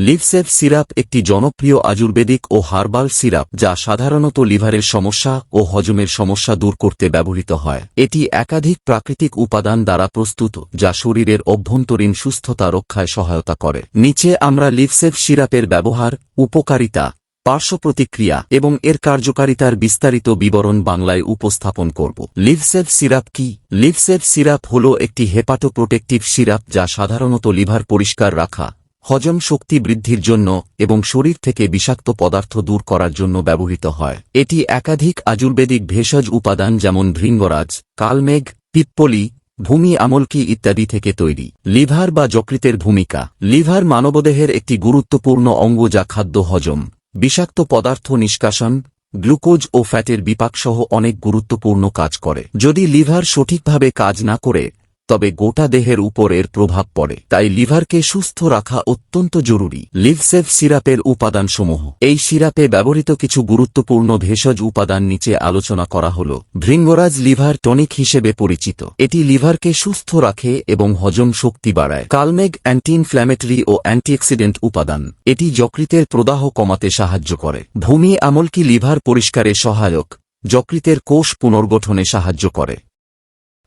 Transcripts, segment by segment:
লিভসেভ syrup একটি জনপ্রিয় আয়ুর্বেদিক ও herbal syrup যা সাধারণত লিভারের সমস্যা ও হজমের সমস্যা দূর করতে ব্যবহৃত হয়। এটি একাধিক প্রাকৃতিক উপাদান দ্বারা প্রস্তুত, যা শরীরের অভ্যন্তরীণ সুস্থতা রক্ষায় সহায়তা করে। নিচে আমরা লিভসেভ সিরাপের ব্যবহার, উপকারিতা, পার্শ্ব প্রতিক্রিয়া এবং এর কার্যকারিতার বিস্তারিত বিবরণ বাংলায় উপস্থাপন করব। লিভসেভ সিরাপ কি? লিভসেভ সিরাপ হল একটি হেপাটোপ্রোটেক্টিভ সিরাপ যা সাধারণত লিভার পরিষ্কার রাখা হজম শক্তি বৃদ্ধির জন্য এবং শরীর থেকে বিষাক্ত পদার্থ দূর করার জন্য ব্যবহৃত হয়। এটি একাধিক আয়ুর্বেদিক ভেষজ উপাদান যেমন ভৃঙ্গরাজ, কালমেঘ, পিপ্পলি, ভূমি আমলকি ইত্যাদি থেকে তৈরি। লিভার বা যকৃতের ভূমিকা। লিভার মানবদেহের একটি গুরুত্বপূর্ণ অঙ্গ যা খাদ্য হজম, বিষাক্ত পদার্থ নিষ্কাশন, গ্লুকোজ ও ফ্যাটের বিপাকসহ অনেক গুরুত্বপূর্ণ কাজ করে। যদি লিভার সঠিকভাবে কাজ না করে তবে গোটা দেহের উপর এর প্রভাব পড়ে, তাই লিভারকে সুস্থ রাখা অত্যন্ত জরুরি। লিভসেভ সিরাপের উপাদানসমূহ। এই সিরাপে ব্যবহৃত কিছু গুরুত্বপূর্ণ ভেষজ উপাদান নিচে আলোচনা করা হল। ভৃঙ্গরাজ লিভার টনিক হিসেবে পরিচিত। এটি লিভারকে সুস্থ রাখে এবং হজম শক্তি বাড়ায়। কালমেগ অ্যান্টি ইনফ্ল্যামেটরি ও অ্যান্টিঅক্সিডেন্ট উপাদান। এটি যকৃতের প্রদাহ কমাতে সাহায্য করে। ভূমি আমলকি লিভার পরিষ্কারে সহায়ক। যকৃতের কোষ পুনর্গঠনে সাহায্য করে।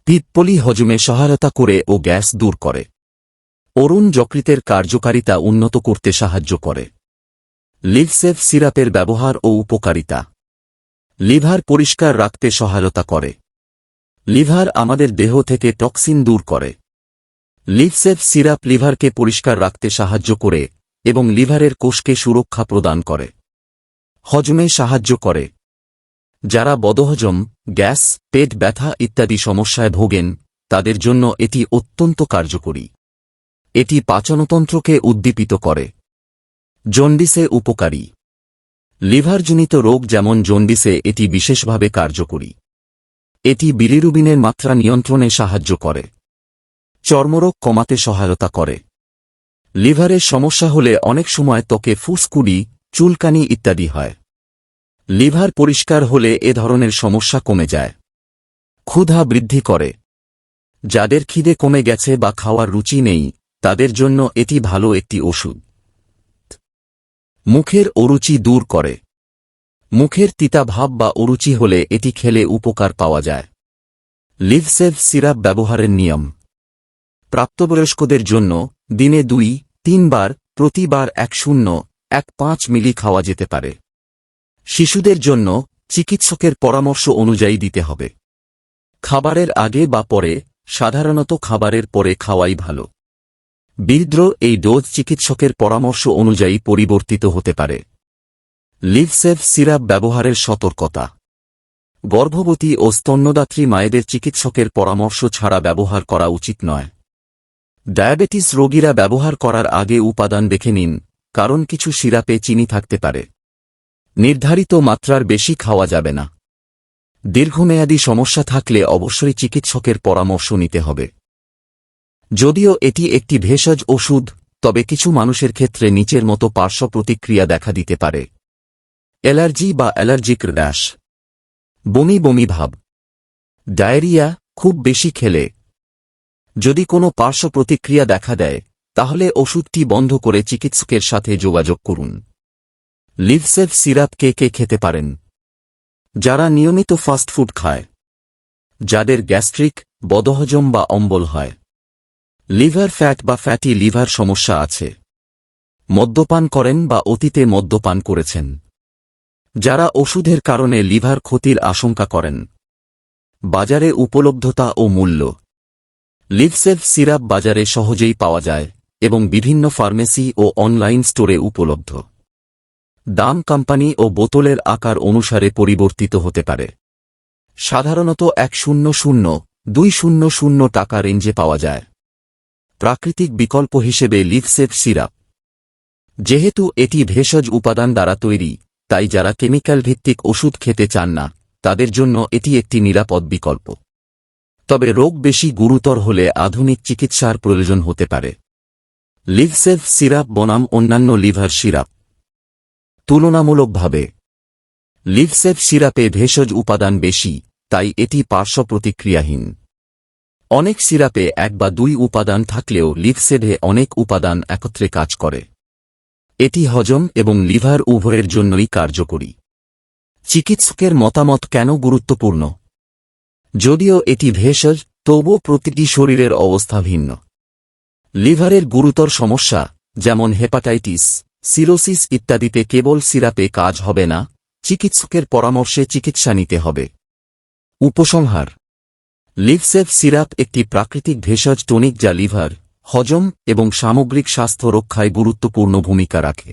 পিত্পলি হজমে সহায়তা করে ও গ্যাস দূর করে। অরুণ যকৃতের কার্যকারিতা উন্নত করতে সাহায্য করে। লিভসেফ সিরাপের ব্যবহার ও উপকারিতা। লিভার পরিষ্কার রাখতে সহায়তা করে। লিভার আমাদের দেহ থেকে টক্সিন দূর করে। লিভসেফ সিরাপ লিভারকে পরিষ্কার রাখতে সাহায্য করে এবং লিভারের কোষকে সুরক্ষা প্রদান করে। হজমে সাহায্য করে। যারা বদহজম, গ্যাস, পেট ব্যথা ইত্যাদি সমস্যায় ভোগেন, তাদের জন্য এটি অত্যন্ত কার্যকরী। এটি পাচনতন্ত্রকে উদ্দীপিত করে। জন্ডিসে উপকারী। লিভারজনিত রোগ যেমন জন্ডিসে এটি বিশেষভাবে কার্যকরী। এটি বিলিরুবিনের মাত্রা নিয়ন্ত্রণে সাহায্য করে। চর্মরোগ কমাতে সহায়তা করে। লিভারের সমস্যা হলে অনেক সময় ত্বকে ফুসকুড়ি, চুলকানি ইত্যাদি হয়। লিভার পরিষ্কার হলে এ ধরনের সমস্যা কমে যায়। ক্ষুধা বৃদ্ধি করে। যাদের খিদে কমে গেছে বা খাওয়ার রুচি নেই, তাদের জন্য এটি ভালো একটি ওষুধ। মুখের অরুচি দূর করে। মুখের তিতা ভাব বা অরুচি হলে এটি খেলে উপকার পাওয়া যায়। লিভসেভ সিরাপ ব্যবহারের নিয়ম। প্রাপ্তবয়স্কদের জন্য দিনে দুই, তিনবার, প্রতিবার এক শূন্য, এক পাঁচ মিলি খাওয়া যেতে পারে। শিশুদের জন্য চিকিৎসকের পরামর্শ অনুযায়ী দিতে হবে। খাবারের আগে বা পরে, সাধারণত খাবারের পরে খাওয়াই ভালো। বীর্দ্র এই ডোজ চিকিৎসকের পরামর্শ অনুযায়ী পরিবর্তিত হতে পারে। লিভসেভ সিরাপ ব্যবহারের সতর্কতা। গর্ভবতী ও স্তন্যদাত্রী মায়েদের চিকিৎসকের পরামর্শ ছাড়া ব্যবহার করা উচিত নয়। ডায়াবেটিস রোগীরা ব্যবহার করার আগে উপাদান দেখে নিন, কারণ কিছু সিরাপে চিনি থাকতে পারে। নির্ধারিত মাত্রার বেশি খাওয়া যাবে না। দীর্ঘমেয়াদী সমস্যা থাকলে অবশ্যই চিকিৎসকের পরামর্শ নিতে হবে। যদিও এটি একটি ভেষজ ওষুধ, তবে কিছু মানুষের ক্ষেত্রে নিচের মতো পার্শ্ব প্রতিক্রিয়া দেখা দিতে পারে। অ্যালার্জি বা অ্যালার্জিক র্যাশ। বমি বমি ভাব। ডায়রিয়া খুব বেশি খেলে। যদি কোনো পার্শ্ব প্রতিক্রিয়া দেখা দেয়, তাহলে ওষুধটি বন্ধ করে চিকিৎসকের সাথে যোগাযোগ করুন। লিভসেভ সিরাপ কে কে খেতে পারেন? যারা নিয়মিত ফাস্টফুড খায়। যাদের গ্যাস্ট্রিক, বদহজম বা অম্বল হয়। লিভার ফ্যাট বা ফ্যাটি লিভার সমস্যা আছে। মদ্যপান করেন বা অতীতে মদ্যপান করেছেন। যারা ওষুধের কারণে লিভার ক্ষতির আশঙ্কা করেন। বাজারে উপলব্ধতা ও মূল্য। লিভসেভ সিরাপ বাজারে সহজেই পাওয়া যায় এবং বিভিন্ন ফার্মেসি ও অনলাইন স্টোরে উপলব্ধ। দাম কোম্পানি ও বোতলের আকার অনুসারে পরিবর্তিত হতে পারে। সাধারণত এক শূন্য শূন্য, দুই শূন্য শূন্য টাকা রেঞ্জে পাওয়া যায়। প্রাকৃতিক বিকল্প হিসেবে লিভসেভ সিরাপ। যেহেতু এটি ভেষজ উপাদান দ্বারা তৈরি, তাই যারা কেমিক্যাল ভিত্তিক ওষুধ খেতে চান না, তাদের জন্য এটি একটি নিরাপদ বিকল্প। তবে রোগ বেশি গুরুতর হলে আধুনিক চিকিৎসার প্রয়োজন হতে পারে। লিভসেভ সিরাপ বনাম অন্যান্য লিভার সিরাপ। তুলনামূলকভাবে। লিভসেভ সিরাপে ভেষজ উপাদান বেশি, তাই এটি পার্শ্ব প্রতিক্রিয়াহীন। অনেক সিরাপে এক বা দুই উপাদান থাকলেও লিভসেভে অনেক উপাদান একত্রে কাজ করে। এটি হজম এবং লিভার উভয়ের জন্যই কার্যকরী। চিকিৎসকের মতামত কেন গুরুত্বপূর্ণ? যদিও এটি ভেষজ, তবুও প্রতিটি শরীরের অবস্থা ভিন্ন। লিভারের গুরুতর সমস্যা, যেমন হেপাটাইটিস সিরোসিস ইত্যাদিতে কেবল সিরাপে কাজ হবে না, চিকিৎসকের পরামর্শে চিকিৎসা নিতে হবে। উপসংহার। লিভসেভ সিরাপ একটি প্রাকৃতিক ভেষজ টনিক যা লিভার, হজম এবং সামগ্রিক স্বাস্থ্য রক্ষায় গুরুত্বপূর্ণ ভূমিকা রাখে।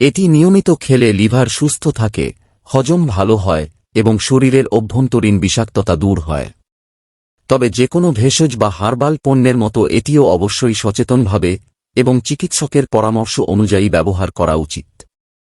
এটি নিয়মিত খেলে লিভার সুস্থ থাকে, হজম ভালো হয় এবং শরীরের অভ্যন্তরীণ বিষাক্ততা দূর হয়। তবে যে কোনো ভেষজ বা হার্বাল পণ্যের মতো এটিও অবশ্যই সচেতনভাবে এবং চিকিৎসকের পরামর্শ অনুযায়ী ব্যবহার করা উচিত।